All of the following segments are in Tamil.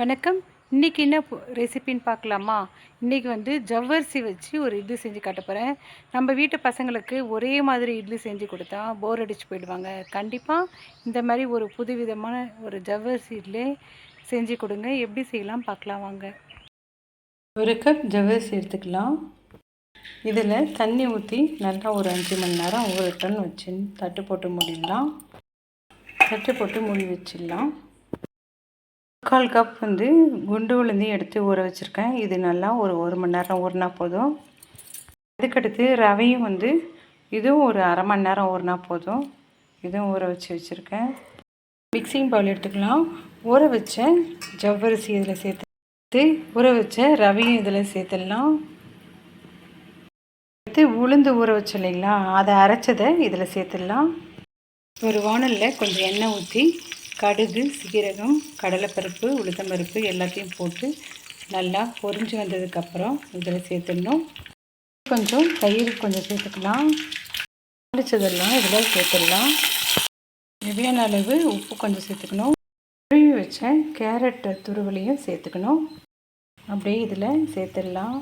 வணக்கம். இன்றைக்கி என்ன ரெசிபின்னு பார்க்கலாமா? இன்றைக்கி வந்து ஜவ்வரிசி வச்சு ஒரு இட்லி செஞ்சு காட்ட போகிறேன் நம்ம வீட்டு பசங்களுக்கு ஒரே மாதிரி இட்லி செஞ்சு கொடுத்தா போர் அடிச்சு போயிடுவாங்க. கண்டிப்பாக இந்த மாதிரி ஒரு புது விதமான ஒரு ஜவ்வரிசி இட்லி செஞ்சு கொடுங்க. எப்படி செய்யலாம் பார்க்கலாம் வாங்க. ஒரு கப் ஜவ்வரிசி எடுத்துக்கலாம். இதில் தண்ணி ஊற்றி நல்லா ஒரு அஞ்சு மணி நேரம் ஊறட்டன்னு வச்சு தட்டு போட்டு மூடிடலாம். தட்டு போட்டு மூடி வச்சிடலாம். முக்கால் கப் வந்து குண்டு உளுந்தையும் எடுத்து ஊற வச்சுருக்கேன். இது நல்லா ஒரு ஒரு மணி நேரம் ஊறினா போதும். அதுக்கடுத்து ரவையும் வந்து இதுவும் ஒரு அரை மணி நேரம் ஊறினா போதும். இதுவும் ஊற வச்சு வச்சுருக்கேன். மிக்சிங் பவுல் எடுத்துக்கலாம். ஊற வச்ச ஜவ்வரிசி இதில் சேர்த்து ஊற வச்ச ரவையும் இதில் சேர்த்துடலாம். அடுத்து உளுந்து ஊற வச்சோம் இல்லைங்களா அதை அரைச்சதை இதில் சேர்த்துடலாம். ஒரு வானலில் கொஞ்சம் எண்ணெய் ஊற்றி கடுகு சீரகம் கடலைப்பருப்பு உளுத்தம்பருப்பு எல்லாத்தையும் போட்டு நல்லா பொறிஞ்சு வந்ததுக்கப்புறம் இதில் சேர்த்துடணும். கொஞ்சம் தயிர் கொஞ்சம் சேர்த்துக்கலாம். தாளிச்சதெல்லாம் இதில் சேர்த்துடலாம். தேவையான அளவு உப்பு கொஞ்சம் சேர்த்துக்கணும். துருவி வச்ச கேரட் துருவலையும் சேர்த்துக்கணும். அப்படியே இதில் சேர்த்துடலாம்.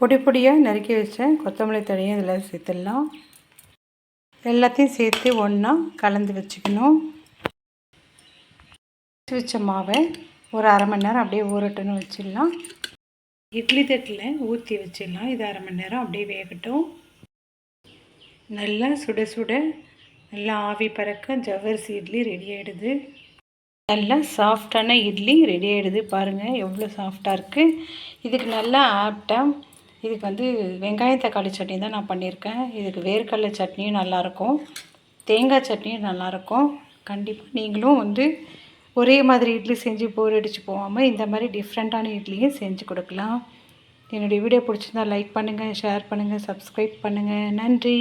பொடி பொடியாக நறுக்கி வச்ச கொத்தமல்லி தழையும் இதில் சேர்த்துடலாம். எல்லாத்தையும் சேர்த்து ஒன்றா கலந்து வச்சுக்கணும். வச்ச மாவை ஒரு அரை மணி நேரம் அப்படியே ஊறட்டுன்னு வச்சிடலாம். இட்லி தட்டில் ஊற்றி வச்சிடலாம். இது அரை மணி நேரம் அப்படியே வேகட்டும். நல்லா சுட சுட நல்லா ஆவி பறக்க ஜவ்வரிசி இட்லி ரெடி ஆகிடுது நல்லா சாஃப்டான இட்லி ரெடி ஆகிடுது பாருங்கள் எவ்வளோ சாஃப்டாக இருக்குது இதுக்கு நல்லா ஆப்டாக இதுக்கு வந்து வெங்காய தக்காளி சட்னி தான் நான் பண்ணியிருக்கேன். இதுக்கு வேர்க்கடலை சட்னியும் நல்லாயிருக்கும். தேங்காய் சட்னியும் நல்லாயிருக்கும். கண்டிப்பாக நீங்களும் வந்து ஒரே மாதிரி இட்லி செஞ்சு போர் அடித்து போகாமல் இந்த மாதிரி டிஃப்ரெண்ட்டான இட்லியும் செஞ்சு கொடுக்கலாம். என்னுடைய வீடியோ பிடிச்சிருந்தா லைக் பண்ணுங்கள் ஷேர் பண்ணுங்கள் சப்ஸ்கிரைப் பண்ணுங்கள் நன்றி.